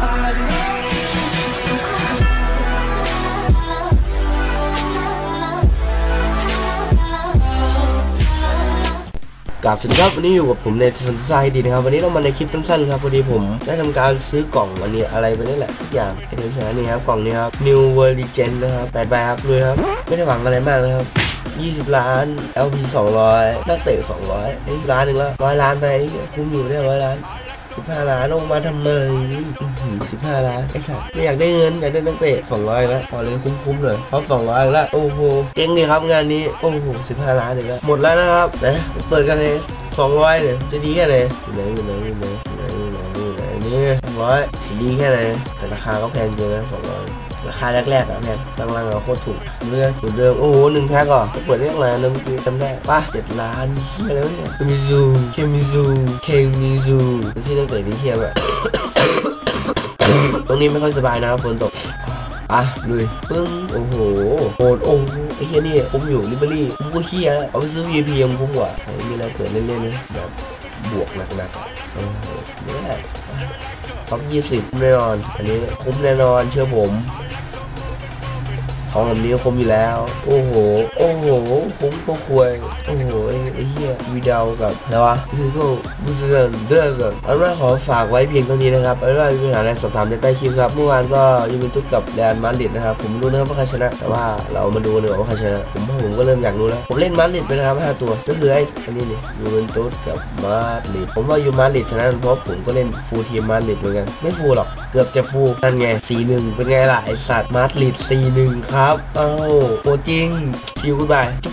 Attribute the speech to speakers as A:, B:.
A: กับสวัสดีครับวันนี้อยู่กับผมในสันทรายดีนะครับวันนี้เรามาในคลิปสั้นๆครับพอดีผมได้ทำการซื้อกล่องอันนี้อะไรไปนี่แหละสักอย่างให้ดูใช่นี่ครับกล่องนี้ครับ New World Legend นะครับแปดใบครับเลยครับ ไม่ได้หวังอะไรมากนะครับ20 ล้าน LP 200 นักเตะ 200ไอ้ล้านหนึ่งแล้วร้อยล้านไปไอ้คุ้มอยู่ได้ร้อยล้าน 15ล้านลงมาทำไมอื้อหือ15ล้านไอ้สัสไม่อยากได้เงินอยากได้นักเตะ200แล้วพอเลยคุ้มๆเลยเพราะ200แล้วโอ้โหเจ๊งดีครับงานนี้โอ้โห15ล้านอีกแล้วหมดแล้วนะครับนะเปิดกันเลย200เนี่ยจะดีแค่ไหนอยู่ไหนอยู่ไหนอยู่ไหนอยู่ไหนอยู่ไหนอยู่ไหนนี่200จะดีแค่ไหนแต่ราคาก็แพงเกินนะ200ราคาแรกๆอะแพงหลังๆเราโคตรถูกเรื่องถูกเดิมโอ้โหหนึ่งแพ็คก่อนเปิดเรียกอะไรนะเมื่อกี้จำได้ป่ะเจ็ดล้านเฮียแล้วเนี่ยเคมิซูเคมิซู เป็นที่นักเตะที่เฮียแบบตรงนี้ไม่ค่อยสบายนะฝนตกอะลุยปึ้งโอ้โหโหดโอ้ไอ้เฮียนี่คุ้มอยู่ลิเบอรี่คุ้มกว่าเฮียเอาไปซื้อ VIP ยังคุ้มกว่ามีอะไรเปิดเล่นๆเลยแบบบวกหนักๆโอ้โหไม่ได้ท็อปยี่สิบแน่นอน อันนี้คุ้มแน่นอนเชื่อผม ของแบบนี้คุ้มอยู่แล้ว โอ้โห โอ้โหคุ้มก็ควรโอ้โหไอ้เหี้ยวีดาวกับอะไรวะซิโก้บูสเดนเดอร์กันเอาเป็นว่าขอฝากไว้เพียงเท่านี้นะครับเอาเป็นว่ามีปัญหาอะไรสอบถามในใต้คลิปครับเมื่อวานก็ยูเวนตุสกับเรอัลมาดริดนะครับผมรู้นะครับว่าใครชนะ แต่ว่าเรามาดูเลยว่าใครชนะผมผมก็เริ่มอยากรู้แล้วผมเล่นมาดริดไปนะครับห้าตัวก็คือไอ้อันนี้นี่ยูเวนตุสกับมาดริดผมว่ายูมาดริดชนะเพราะผมก็เล่นฟูลทีมมาดริดเหมือนกันไม่ฟูลหรอกเกือบจะฟูลนั่นไง4-1เป็นไงล่ะไอสัตว์มาดริด4-1ครับเอ้าโปรจริงชิวกูบายจุ๊บ